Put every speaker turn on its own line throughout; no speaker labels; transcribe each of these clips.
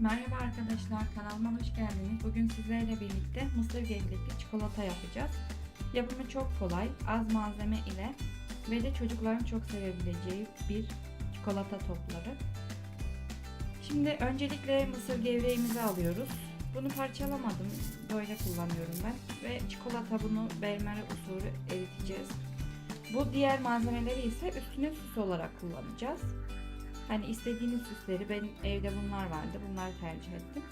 Merhaba arkadaşlar, kanalıma hoş geldiniz. Bugün sizlerle birlikte mısır gevrekli çikolata yapacağız. Yapımı çok kolay, az malzeme ile ve de çocukların çok sevebileceği bir çikolata topları. Şimdi öncelikle mısır gevreğimizi alıyoruz. Bunu parçalamadım, böyle kullanıyorum ben. Ve çikolata bunu bermere usulü eriteceğiz. Bu diğer malzemeleri ise üstüne süs olarak kullanacağız. Hani istediğiniz süsleri benim evde bunlar vardı. Bunları tercih ettim.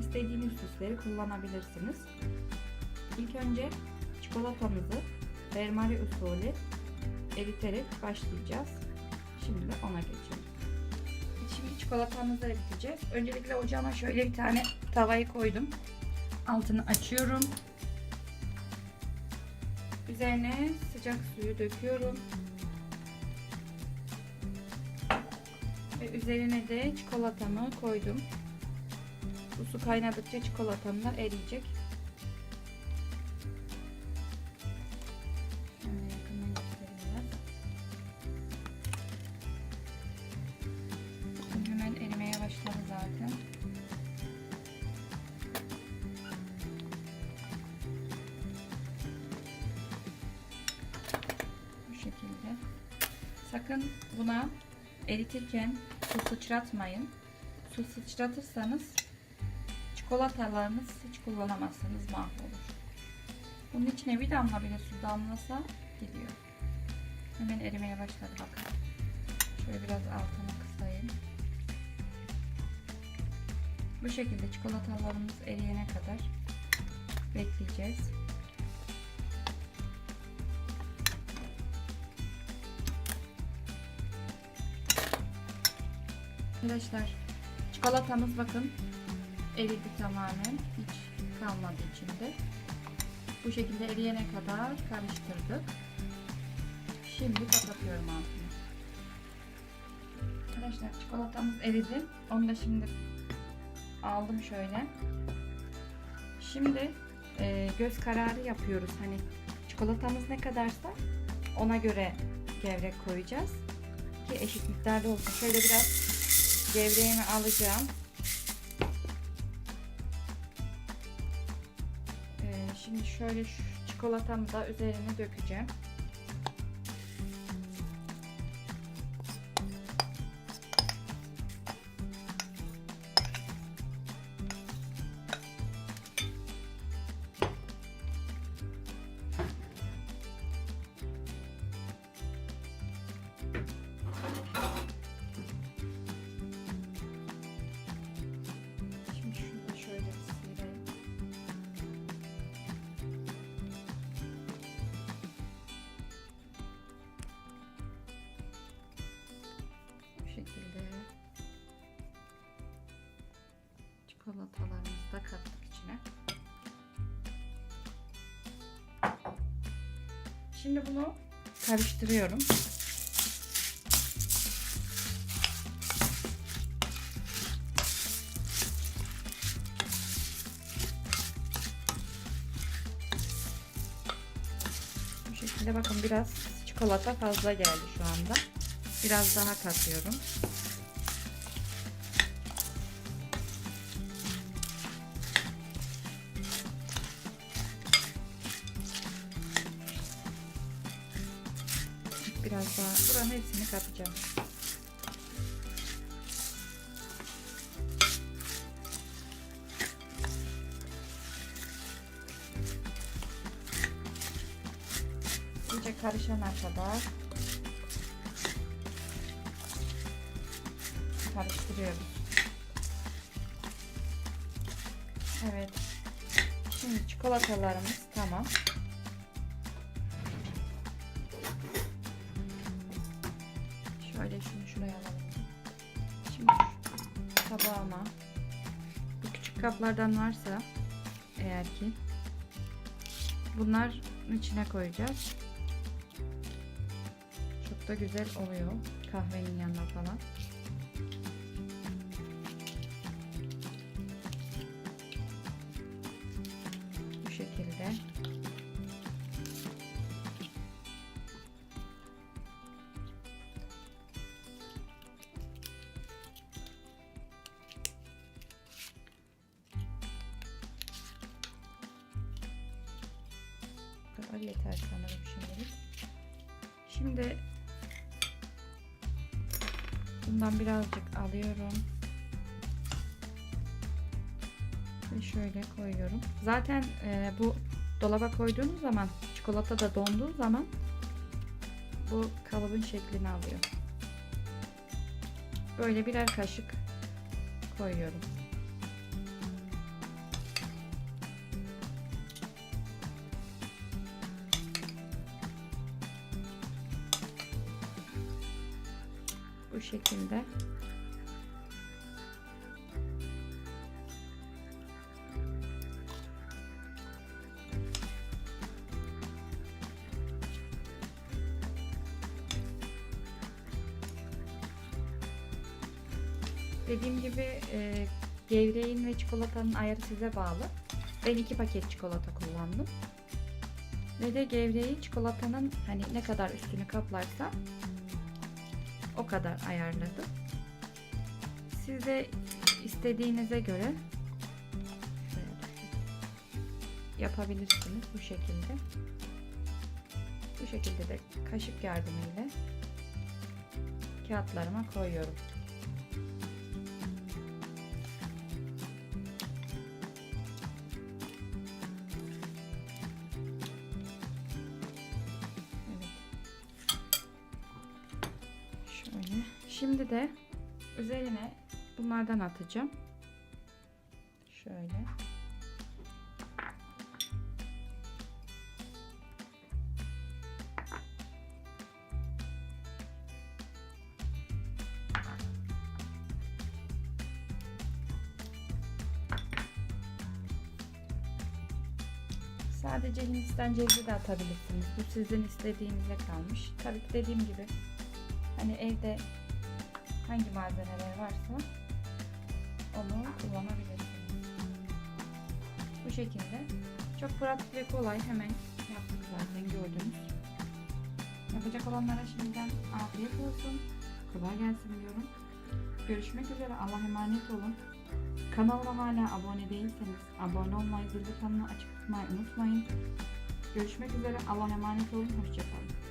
İstediğiniz süsleri kullanabilirsiniz. İlk önce çikolatamızı Bermari usulü eriterek başlayacağız. Şimdi ona geçelim. Şimdi çikolatamızı eriteceğiz. Öncelikle ocağıma şöyle bir tane tavayı koydum. Altını açıyorum. Üzerine sıcak suyu döküyorum. Ve üzerine de çikolatamı koydum. Bu su kaynadıkça çikolatam da eriyecek. Şekilde. Sakın buna eritirken su sıçratmayın. Su sıçratırsanız çikolatalarınız hiç kullanamazsınız mahvolur. Bunun içine bir damla bile su damlasa gidiyor. Hemen erimeye başladı bakın. Şöyle biraz altını kısayım. Bu şekilde çikolatalarımız eriyene kadar bekleyeceğiz. Arkadaşlar çikolatamız bakın eridi tamamen hiç kalmadı içinde. Bu şekilde eriyene kadar karıştırdık. Şimdi kapatıyorum altını. Arkadaşlar çikolatamız eridi. Onu da şimdi aldım şöyle. Şimdi e, göz kararı yapıyoruz. Hani çikolatamız ne kadarsa ona göre gevrek koyacağız ki eşit miktarda olsun. Şöyle biraz gevreğimi alacağım. Ee, şimdi şöyle şu çikolatamı da üzerine dökeceğim. Şimdi bunu karıştırıyorum. Bu şekilde bakın biraz çikolata fazla geldi şu anda. Biraz daha katıyorum. Biraz daha buranın hepsini katacağım. İyice karışana kadar karıştırıyoruz. Evet. Şimdi çikolatalarımız tamam. Kaplardan varsa eğer ki bunlar içine koyacağız. Çok da güzel oluyor kahvenin yanına falan. Bu şekilde. Yeter sanırım şimdilik. Şimdi bundan birazcık alıyorum. Ve şöyle koyuyorum. Zaten e, bu dolaba koyduğunuz zaman çikolata da donduğu zaman bu kalıbın şeklini alıyor. Böyle birer kaşık koyuyorum. Bu şekilde. Dediğim gibi e, gevreğin ve çikolatanın ayarı size bağlı. Ben iki paket çikolata kullandım. Ve de gevreği çikolatanın hani ne kadar üstünü kaplarsa o kadar ayarladım. Siz de istediğinize göre yapabilirsiniz bu şekilde. Bu şekilde de kaşık yardımıyla kağıtlarıma koyuyorum. Şimdi de üzerine bunlardan atacağım. Şöyle. Sadece Hindistan cevizi de atabilirsiniz. Bu sizin istediğinize kalmış. Tabii dediğim gibi hani evde hangi malzemeler varsa onu kullanabilirsiniz. Bu şekilde çok pratik ve kolay hemen yaptık zaten gördünüz. Yapacak olanlara şimdiden afiyet olsun. Kolay gelsin diyorum. Görüşmek üzere. Allah emanet olun. Kanalıma hala abone değilseniz abone olmayı, zil butonunu açık tutmayı unutmayın. Görüşmek üzere. Allah emanet olun. Hoşçakalın.